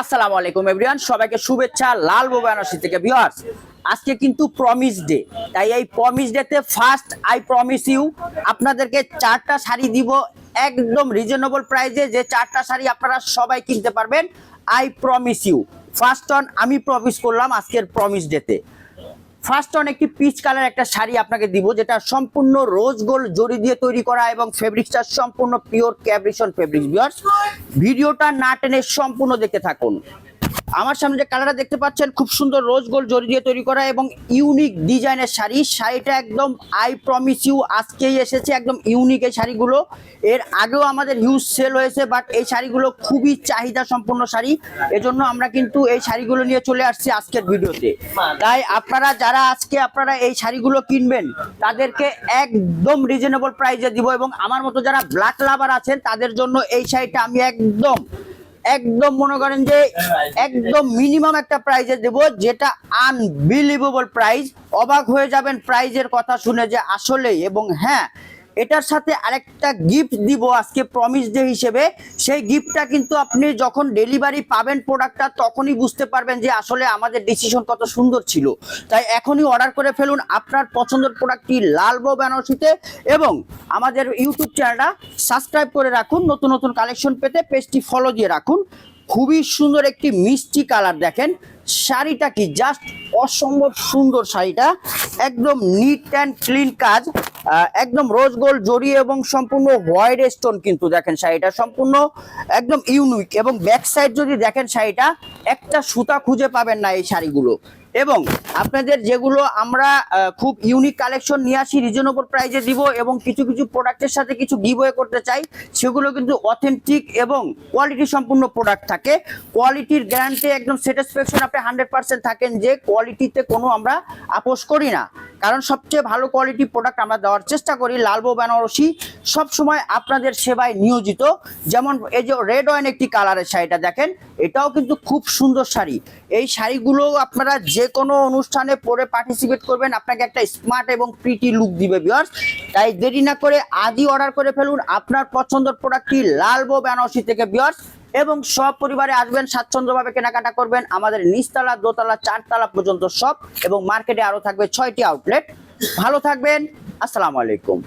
আসসালামু আলাইকুম এভরিওয়ান সবাইকে শুভেচ্ছা, লাল বেনারসি থেকে। ভিউয়ার্স আজকে কিন্তু প্রমিস ডে তাই এই প্রমিস ডেতে ফার্স্ট আই প্রমিস ইউ আপনাদেরকে চারটা শাড়ি দিব একদম রিজনেবল প্রাইসে যে চারটা শাড়ি আপনারা সবাই কিনতে পারবেন I promise you first one আমি প্রমিস করলাম আজকের প্রমিস ডেতে ফার্স্ট অন একটি পিচ কালার একটা শাড়ি আপনাকে দিব, যেটা সম্পূর্ণ রোজ গোল্ড জড়ি দিয়ে তৈরি করা এবং ফেব্রিকটা সম্পূর্ণ পিওর ক্যাবরিশন ফেব্রিক ভিডিওটা না টেনে সম্পূর্ণ দেখে থাকুন। আমার সামনে যে কালারটা দেখতে পাচ্ছেন, খুব সুন্দর রোজ গোল্ড জরি দিয়ে তৈরি করা এবং ইউনিক ডিজাইনের শাড়ি। শাড়িটা একদম আই প্রমিস ইউ আজকেই এসেছে একদম ইউনিক এই শাড়িগুলো। এর আগেও আমাদের হিউজ সেল হয়েছে বাট এই শাড়িগুলো খুবই চাহিদা সম্পন্ন শাড়ি। এজন্য আমরা কিন্তু এই শাড়িগুলো নিয়ে চলে আসছি আজকের ভিডিওতে। তাই আপনারা যারা আজকে আপনারা এই শাড়িগুলো কিনবেন, তাদেরকে একদম রিজনেবল প্রাইসে দিব এবং আমার মতো যারা ব্ল্যাক লাভার আছেন, তাদের জন্য এই শাড়িটা আমি একদম একদম মনে করেন যে একদম মিনিমাম একটা প্রাইজে দেব, যেটা আনবিলিভেবল প্রাইস অবাক হয়ে যাবেন প্রাইজের কথা শুনে যে আসলে এবং হ্যাঁ এটার সাথে আরেকটা গিফট দিব আজকে প্রমিস ডে হিসেবে। সেই গিফটটা কিন্তু আপনি যখন ডেলিভারি পাবেন প্রোডাক্টটা তখনই বুঝতে পারবেন যে আসলে আমাদের ডিসিশন কত সুন্দর ছিল। তাই এখনই অর্ডার করে ফেলুন আপনার পছন্দের প্রোডাক্টটি লালবো বেনারসিতে এবং আমাদের ইউটিউব চ্যানেলটা সাবস্ক্রাইব করে রাখুন। নতুন নতুন কালেকশন পেতে পেজটি ফলো দিয়ে রাখুন। খুবই সুন্দর একটি মিষ্টি কালার দেখেন। শাড়িটা কি? জাস্ট অসম্ভব সুন্দর শাড়িটা। একদম নিট অ্যান্ড ক্লিন কাজ। একদম রোজ গোল্ড জড়িয়ে এবং সম্পূর্ণ হোয়াইট স্টোন কিন্তু দেখেন শাড়িটা, সম্পূর্ণ একদম ইউনিক এবং ব্যাক সাইড যদি দেখেন শাড়িটা, একটা সুতা খুঁজে পাবেন না এই শাড়িগুলো। এবং আপনাদের যেগুলো আমরা খুব ইউনিক কালেকশন নিয়ে আসি রিজনেবল প্রাইজে দিব এবং কিছু কিছু প্রোডাক্টের সাথে কিছু গিভওয়ে করতে চাই, সেগুলো কিন্তু অথেন্টিক এবং কোয়ালিটি সম্পূর্ণ প্রোডাক্ট থাকে। কোয়ালিটির গ্যারান্টি একদম স্যাটিসফ্যাকশন আপনি হান্ড্রেড পার্সেন্ট থাকেন যে কোয়ালিটিতে কোনো আমরা আপোষ করি না। কারণ সবচেয়ে ভালো কোয়ালিটি প্রোডাক্ট আমরা দেওয়ার চেষ্টা করি, লালবো বেনারসি, সবসময় আপনাদের সেবায় নিয়োজিত। যেমন এই যে রেড ওয়াইন একটি কালারের শাড়িটা দেখেন, এটাও কিন্তু খুব সুন্দর শাড়ি। এই শাড়িগুলো আপনারা যে কোনো অনুষ্ঠানে পরে পার্টিসিপেট করবেন। আপনাকে একটা স্মার্ট এবং প্রিটি লুক দিবে বিয়ার্স তাই দেরি না করে আজই অর্ডার করে ফেলুন আপনার পছন্দের প্রোডাক্টটি লালবো বেনারসি থেকে বিয়ার্স এবং সব পরিবারে আসবেন, স্বাচ্ছন্দ্যভাবে কেনাকাটা করবেন। আমাদের নিচতলা, দোতলা, চারতলা পর্যন্ত সব এবং মার্কেটে আরও থাকবে ছয়টি আউটলেট ভালো থাকবেন। আসসালামু আলাইকুম।